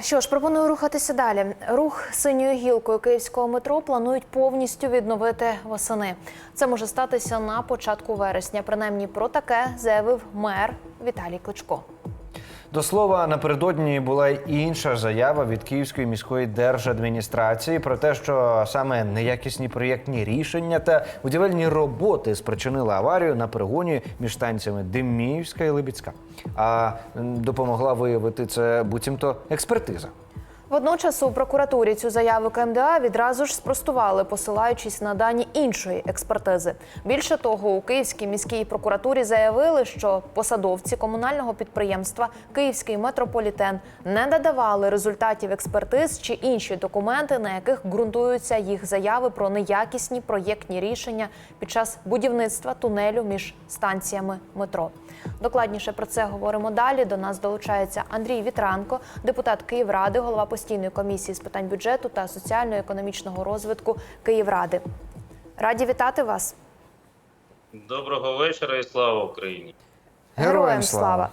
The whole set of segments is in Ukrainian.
Що ж, пропоную рухатися далі. Рух синьою гілкою київського метро планують повністю відновити восени. Це може статися на початку вересня. Принаймні про таке заявив мер Віталій Кличко. До слова, напередодні була й інша заява від Київської міської держадміністрації про те, що саме неякісні проєктні рішення та будівельні роботи спричинили аварію на перегоні між станціями Деміївська і Либіцька. А допомогла виявити це буцімто експертиза. Водночас у прокуратурі цю заяву КМДА відразу ж спростували, посилаючись на дані іншої експертизи. Більше того, у Київській міській прокуратурі заявили, що посадовці комунального підприємства Київський метрополітен не надавали результатів експертиз чи інші документи, на яких ґрунтуються їх заяви про неякісні проєктні рішення під час будівництва тунелю між станціями метро. Докладніше про це говоримо далі. До нас долучається Андрій Вітранко, депутат Київради, голова постійної комісії з питань бюджету та соціально-економічного розвитку Київради. Раді вітати вас. Доброго вечора і слава Україні. Героям слава!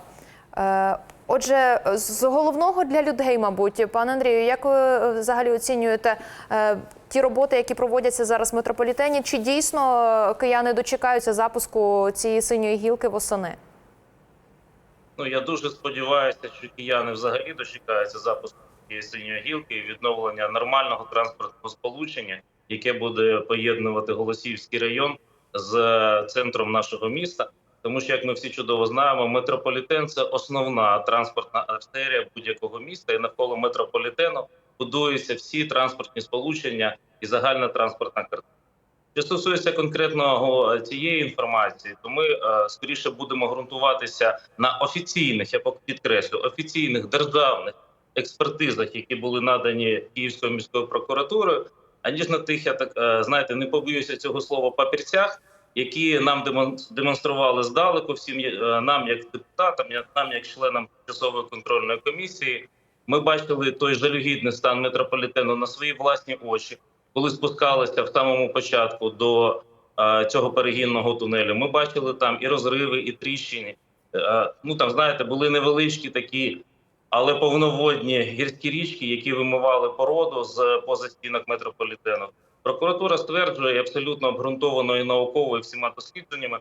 Е, Отже, з головного для людей, мабуть, пане Андрію, як ви е, взагалі оцінюєте е, ті роботи, які проводяться зараз в метрополітені? Чи дійсно кияни дочекаються запуску цієї синьої гілки восени? Ну я дуже сподіваюся, що кияни взагалі дочекаються запуску цієї синьої гілки і відновлення нормального транспортного сполучення, яке буде поєднувати Голосіївський район з е, центром нашого міста. Тому що, як ми всі чудово знаємо, метрополітен це основна транспортна артерія будь-якого міста, і навколо метрополітену будуються всі транспортні сполучення і загальна транспортна картина. Що стосується конкретного цієї інформації, то ми е, скоріше будемо ґрунтуватися на офіційних, я підкреслю, офіційних державних експертизах, які були надані Київською міською прокуратурою, аніж на тих, я так е, знаєте, не побоюся цього слова папірцях, які нам демон- демонстрували здалеку всім е, нам, як депутатам, нам, як членам часової контрольної комісії. Ми бачили той жалюгідний стан метрополітену на свої власні очі коли спускалися в самому початку до е, цього перегінного тунелю, ми бачили там і розриви, і тріщини. Ну там знаєте, були невеличкі такі, але повноводні гірські річки, які вимивали породу з поза стінок метрополітену. Прокуратура стверджує абсолютно обґрунтовано і науково і всіма дослідженнями,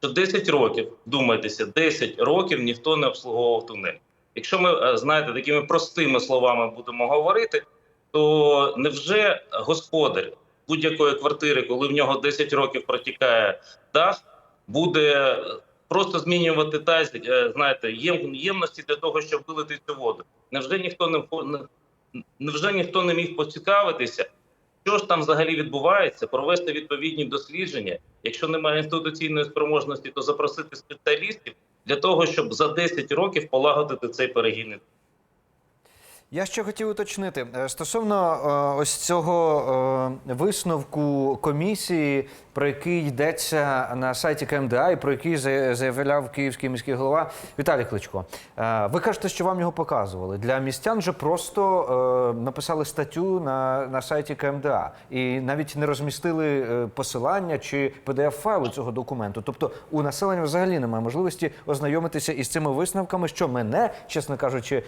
що 10 років, думайтеся, 10 років ніхто не обслуговував тунель. Якщо ми е, знаєте такими простими словами будемо говорити, то невже господар будь-якої квартири, коли в нього 10 років протікає дах, буде просто змінювати тазик, е, знаєте, ємності для того, щоб вилити цю воду? Невже ніхто не невже ніхто не міг поцікавитися, що ж там взагалі відбувається, провести відповідні дослідження? Якщо немає інституційної спроможності, то запросити спеціалістів для того, щоб за 10 років полагодити цей перегінний Я ще хотів уточнити Е, стосовно е, ось цього е, висновку комісії, про який йдеться на сайті КМДА, і про який заявляв київський міський голова Віталій Кличко. Ви кажете, що вам його показували. Для містян же просто написали статтю на, на сайті КМДА і навіть не розмістили посилання чи pdf файлу цього документу. Тобто у населення взагалі немає можливості ознайомитися із цими висновками, що мене, чесно кажучи,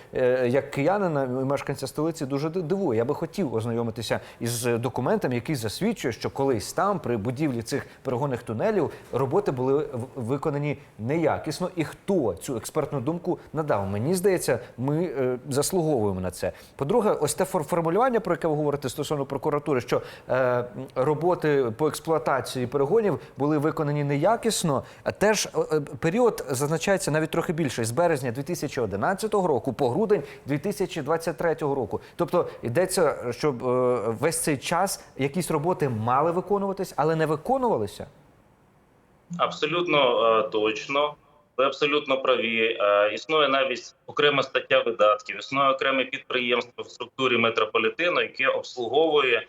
як киянина мешканця столиці дуже ди- дивує. Я би хотів ознайомитися із документом, який засвідчує, що колись там при будівлі цих перегонних тунелів роботи були виконані неякісно. І хто цю експертну думку надав? Мені здається, ми е, заслуговуємо на це. По-друге, ось те фор- формулювання, про яке ви говорите стосовно прокуратури, що е, роботи по експлуатації перегонів були виконані неякісно. А теж е, е, період зазначається навіть трохи більше з березня 2011 року по грудень 2023 року. Тобто йдеться, щоб е, весь цей час якісь роботи мали виконуватись, але не виконувалися. Абсолютно е, точно. Ви абсолютно праві. Е, існує навіть окрема стаття видатків, існує окреме підприємство в структурі метрополітену, яке обслуговує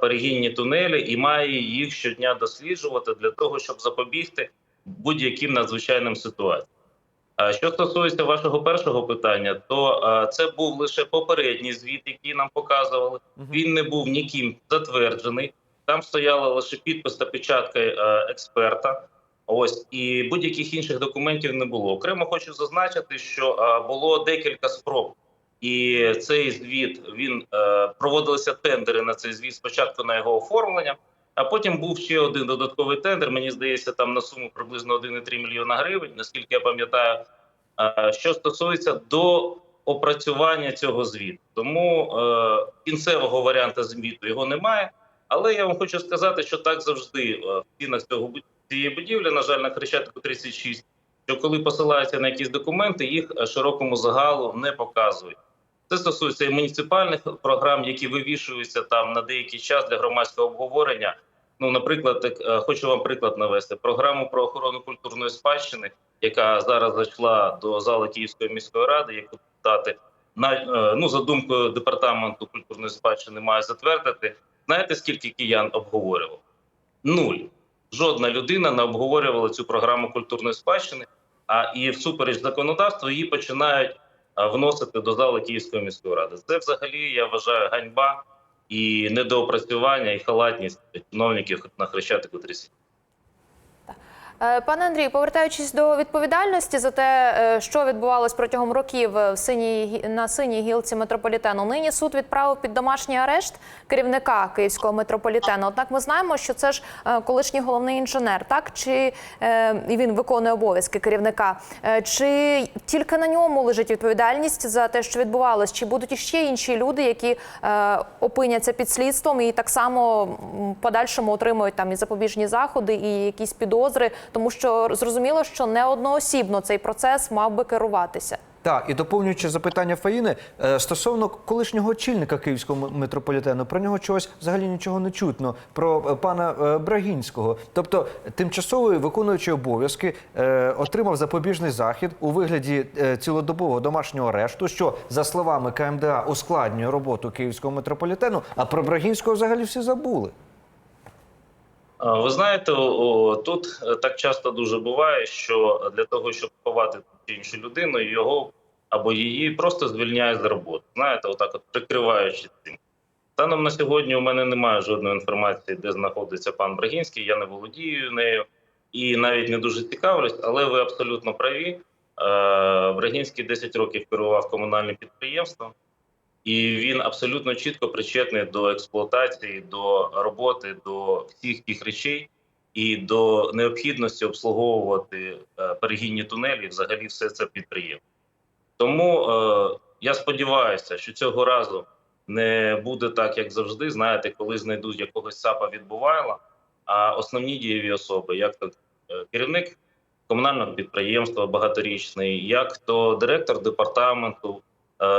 перегінні тунелі і має їх щодня досліджувати для того, щоб запобігти будь-яким надзвичайним ситуаціям. Що стосується вашого першого питання, то це був лише попередній звіт, який нам показували. Він не був ніким затверджений. Там стояла лише підпис та печатка е, експерта. Ось і будь-яких інших документів не було. Окремо хочу зазначити, що було декілька спроб І цей звіт він е, проводилися тендери на цей звіт спочатку на його оформлення, а потім був ще один додатковий тендер. Мені здається, там на суму приблизно 1,3 мільйона гривень, наскільки я пам'ятаю, що стосується до опрацювання цього звіту. Тому е, кінцевого варіанту звіту його немає. Але я вам хочу сказати, що так завжди е, в цінах цього цієї будівлі, на жаль, на Хрещатику 36, що коли посилаються на якісь документи, їх е, широкому загалу не показують. Це стосується і муніципальних програм, які вивішуються там на деякий час для громадського обговорення. Ну, наприклад, е, хочу вам приклад навести програму про охорону культурної спадщини, яка зараз зайшла до зали Київської міської ради, як депутати на е, ну за думкою департаменту культурної спадщини має затвердити. Знаєте, скільки киян обговорювало? Нуль. Жодна людина не обговорювала цю програму культурної спадщини, а і всупереч законодавству її починають вносити до зали Київської міської ради. Це взагалі я вважаю ганьба і недоопрацювання, і халатність чиновників на Хрещатику 30. Е, Пане Андрію, повертаючись до відповідальності за те, е, що відбувалось протягом років в синій на синій гілці метрополітену, нині суд відправив під домашній арешт керівника київського метрополітену. Однак ми знаємо, що це ж е, колишній головний інженер, так чи е, він виконує обов'язки керівника. Е, Чи тільки на ньому лежить відповідальність за те, що відбувалось? Чи будуть іще інші люди, які е, опиняться під слідством і так само подальшому отримують там і запобіжні заходи, і якісь підозри, тому що зрозуміло, що не одноосібно цей процес мав би керуватися. Так, і доповнюючи запитання Фаїни е, стосовно колишнього очільника київського метрополітену, про нього чогось взагалі нічого не чутно. Про е, пана е, Брагінського, тобто тимчасовий виконуючий обов'язки, отримав запобіжний захід у вигляді цілодобового домашнього арешту, що за словами КМДА ускладнює роботу київського метрополітену. А про Брагінського взагалі всі забули. А, Ви знаєте, тут е, так часто дуже буває, що для того, щоб ховати іншу людину, його або її просто звільняють з роботи. Знаєте, отак, от прикриваючи цим. Станом на сьогодні у мене немає жодної інформації, де знаходиться пан Брагінський. Я не володію нею і навіть не дуже цікавлюсь, але ви абсолютно праві. Е, Брагінський 10 років керував комунальним підприємством. І він абсолютно чітко причетний до експлуатації, до роботи, до всіх тих речей і до необхідності обслуговувати е, перегінні тунелі, взагалі все це підприємство. Тому е, я сподіваюся, що цього разу не буде так, як завжди. Знаєте, коли знайдуть якогось САПа відбувайла, а основні дієві особи, як то е, керівник комунального підприємства багаторічний, як то директор департаменту,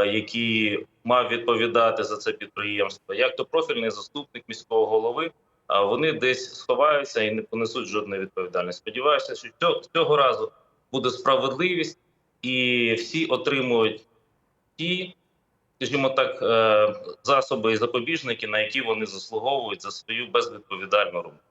який мав відповідати за це підприємство, як то профільний заступник міського голови. А вони десь сховаються і не понесуть жодної відповідальності. Сподіваюся, що цього, цього разу буде справедливість, і всі отримують ті, скажімо так, е, засоби і запобіжники, на які вони заслуговують за свою безвідповідальну роботу.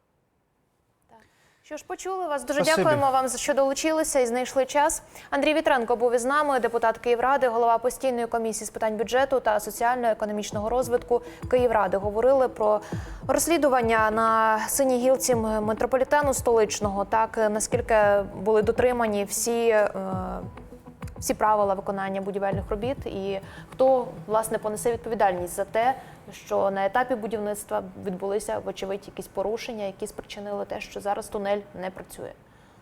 Що ж, почули вас. Дуже Спасибі. дякуємо вам що долучилися і знайшли час. Андрій Вітренко був із нами, депутат Київради, голова постійної комісії з питань бюджету та соціально-економічного розвитку Київради. Говорили про розслідування на синій гілці метрополітену столичного. Так е, наскільки були дотримані всі. Всі правила виконання будівельних робіт, і хто власне понесе відповідальність за те, що на етапі будівництва відбулися вочевидь якісь порушення, які спричинили те, що зараз тунель не працює.